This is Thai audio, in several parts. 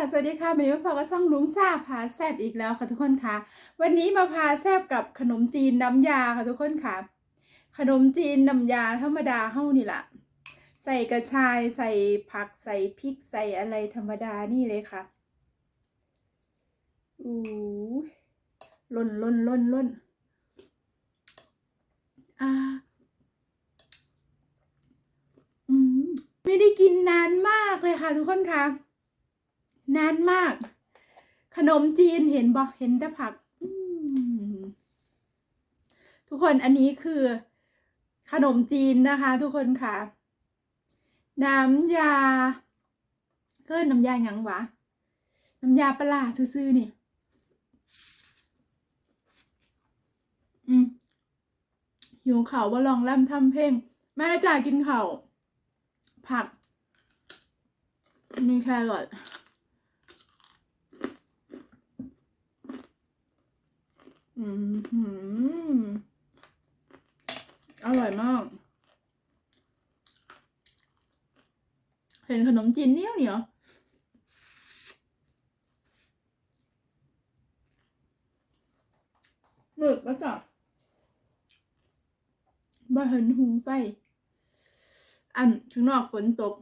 สวัสดีค่ะวันนี้มาพบกับช่องลุงซาพาแซบอีกแล้วค่ะทุกคนค่ะ วันนี้มาพาแซบกับขนมจีนน้ำยาค่ะทุกคนค่ะ ขนมจีนน้ำยาธรรมดาเฮ้านี่แหละใส่กระชายใส่ผักใส่พริกใส่อะไรธรรมดานี่เลยค่ะอู้ล่นล่นล่นล่นอ่าอืมไม่ได้กินนานมากเลยค่ะทุกคนค่ะ นานมาก ขนมจีนเห็นบอกเห็นแต่ผักทุกคนอันนี้คือ ขนมจีนนะคะ ทุกคนค่ะ น้ำยาเกินน้ำยาหยังวะ น้ำยาปลาร้าซื่อๆนี่อืมหิวเขาว่าลองล่ำทำเพลงแม่ละจ่ากินเขาผัก มีแครอทอืมหืมอร่อยมาก เห็นขนมจีนเหนียวเหนียวหมึกก็จะบ่เห็นหุงไฟ อันข้างนอกฝนตก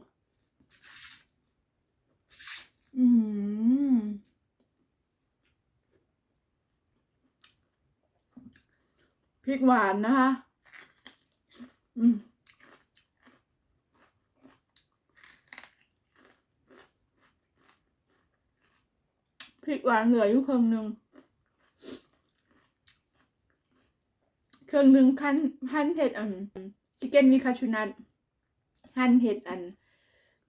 อืมพริกหวานนะคะ อืม พริก หวานเหลืออยู่ครึ่งหนึ่งเครื่องหนึ่งขั้นหั่นเผ็ดอันชิคเก้นมีคาชูนัทหั่นเผ็ดอัน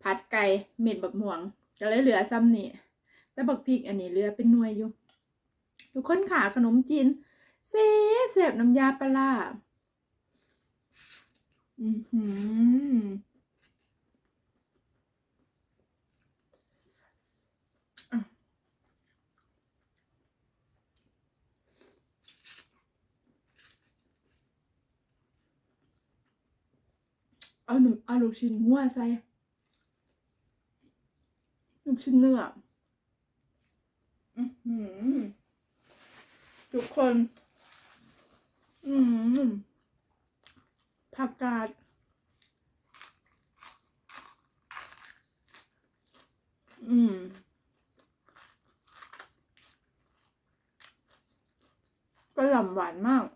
ผัดไก่เม็ดบักม่วง ก็เลยเหลือซ้ำนี่แต่บักพริกอันนี้เหลือเป็นหน่วยอยู่ทุกคนขาขนมจีนเซฟเสบน้ำยาปลาอือหืออ่ เอาหนุ่มเอาลูกชิ้นงัวใส่ลูกชิ้นเนื้อทุกคน อืมผักกาดอืมก็หล่ำหวานมาก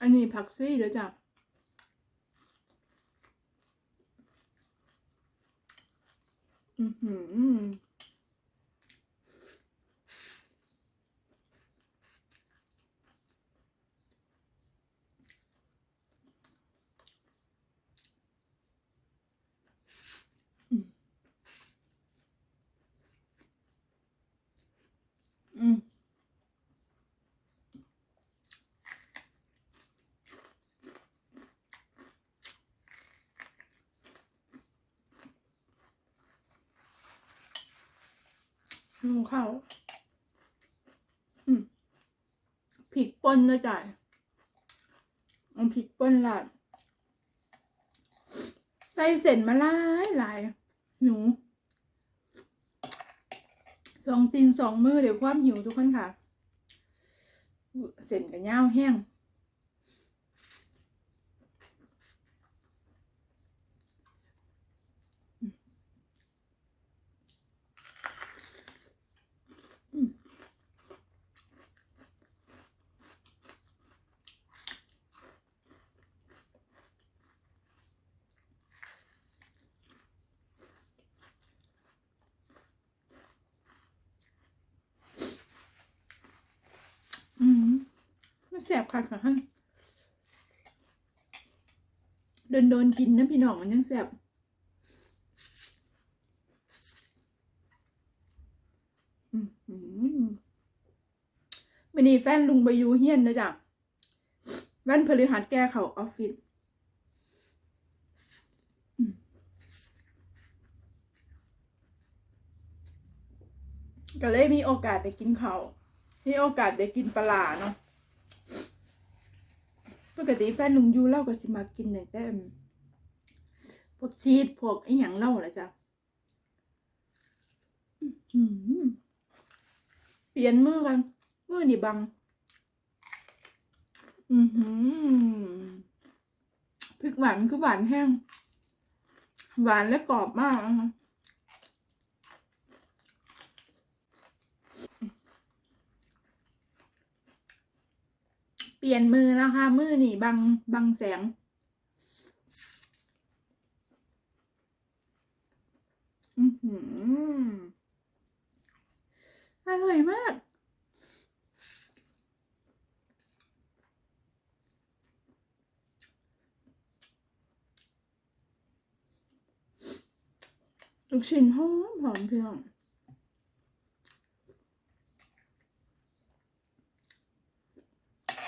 อันนี้ผักซี่เดี๋ยวจ้ะ อื ลงข้าวอืมพริกป่นนะจ๊ะเอาพริกป่นลาดใส่เส้นมาหลายหลายหิวสองตีนสองมือเดี๋ยวความหิวทุกคนค่ะ เส้นกับย่าแห้ง อืมมัน แสบค่ะค่ะฮะโดนโดนกินนะพี่น้องมันยังแสบอืมวันนี้แฟนลุงไปยูเฮียนนะจ๊ะวันพฤหัสแก้เขาออฟฟิศก็เลยมีโอกาสได้กินเขามีโอกาสได้กินปลาเนาะ ปกติแฟนลุงยูเล่าก็สิมากินแต่งแต่พวกชีสพวกไอ้หยังเล่าแหละจ้ะเปลี่ยนมือกันมือนี่บัง อือหือพริกหวานคือหวานแห้ง หวานและกรอบมากนะคะ ปลี่ยนมือแล้วค่ะมือนี่บังบังแสง อือหืออร่อยมาก ลูกชิ้นหอมหอมเพียงอืม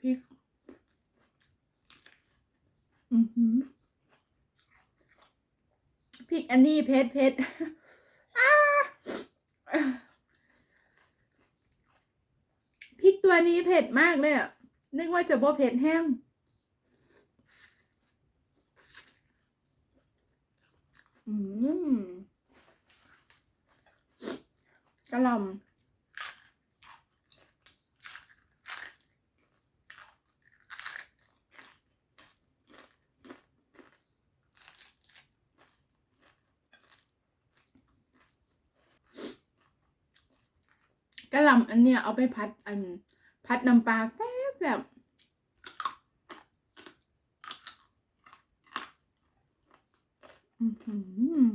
พริก อือหือพริกอันนี้เผ็ดเผ็ดพริกตัวนี้เผ็ดมากเลยอะ นึกว่าจะบ่เผ็ดแห้งอืม กะหล่ำกะหล่ำอันเนี้ยเอาไปพัดอันพัดน้ำปลาแซ่บแบบอือหือ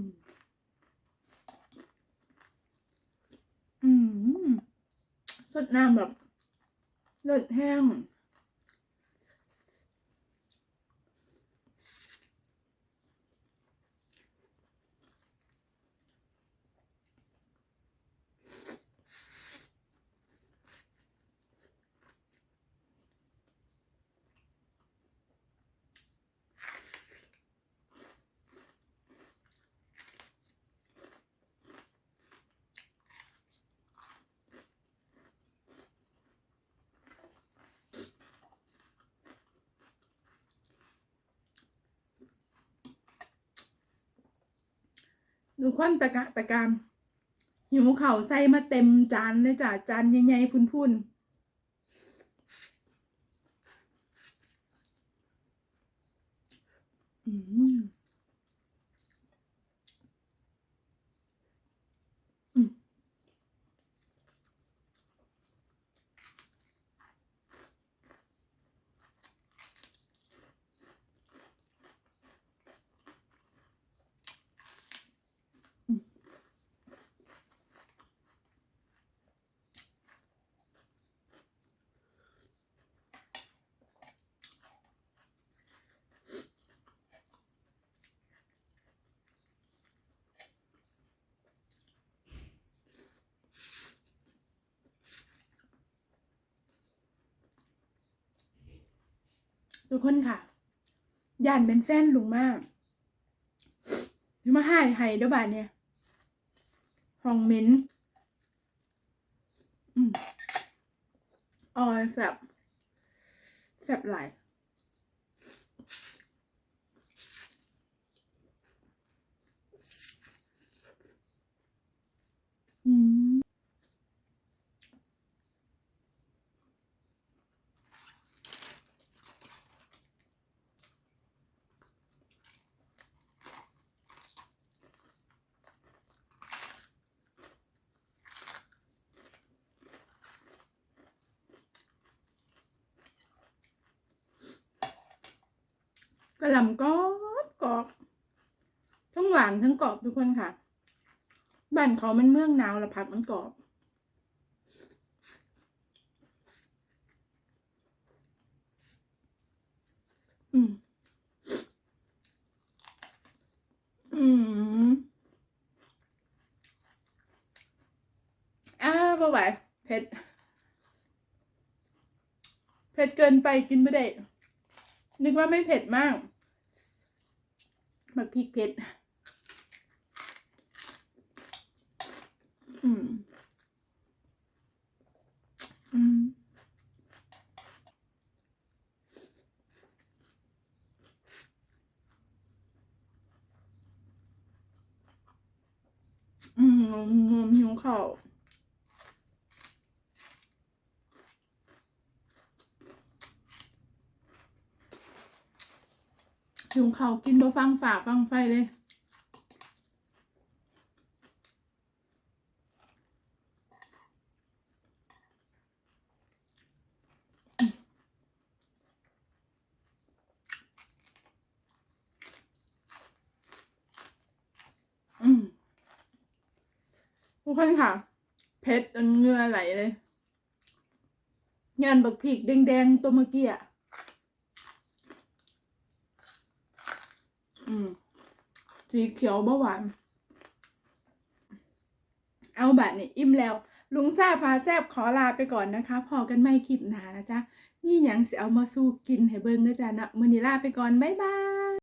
อืม สดน้ำแบบเลือดแห้ง ดูควันตะกะตะกามหิวเข่าวใส่มาเต็มจานเลยจ้ะจานใหญ่ๆพุ่นๆอืมอืม ทุกคนค่ะย่านเป็นแฟนลุงมากอย่มาหายไห้เด้อบาดเนี่ยห้องเหม้นอืมออยแสบแสบไหลอืม หล่ำกรอบกรอบทั้งหวานทั้งกรอบทุกคนค่ะ บ้านเขามันเมืองหนาวละผักมันกรอบอืม อืมอ้าบ่ไหวเผ็ด เผ็ดเกินไปกินไม่ได้ นึกว่าไม่เผ็ดมาก มักพริกเผ็ด อืม อืมอืมหิ，ว我没有考。าวหิวข้ากินบ่ฟังฝาฟังไฟเลย อืมทุกคนค่ะเผ็ดจนเงื่อไหลเลย งานบักผีกแดงๆตัวเมื่อกี้อะ อืม สีเขียวเบาหวาน เอาแบบนี้อิ่มแล้ว ลุงซาพาแซบขอลาไปก่อนนะคะ พอกันไม่คลิปหนานะจ๊ะนี่ยังสิเอามาสู้กินให้เบิ้งนะจ๊ะนะมือนีลาไปก่อน บ๊ายบาย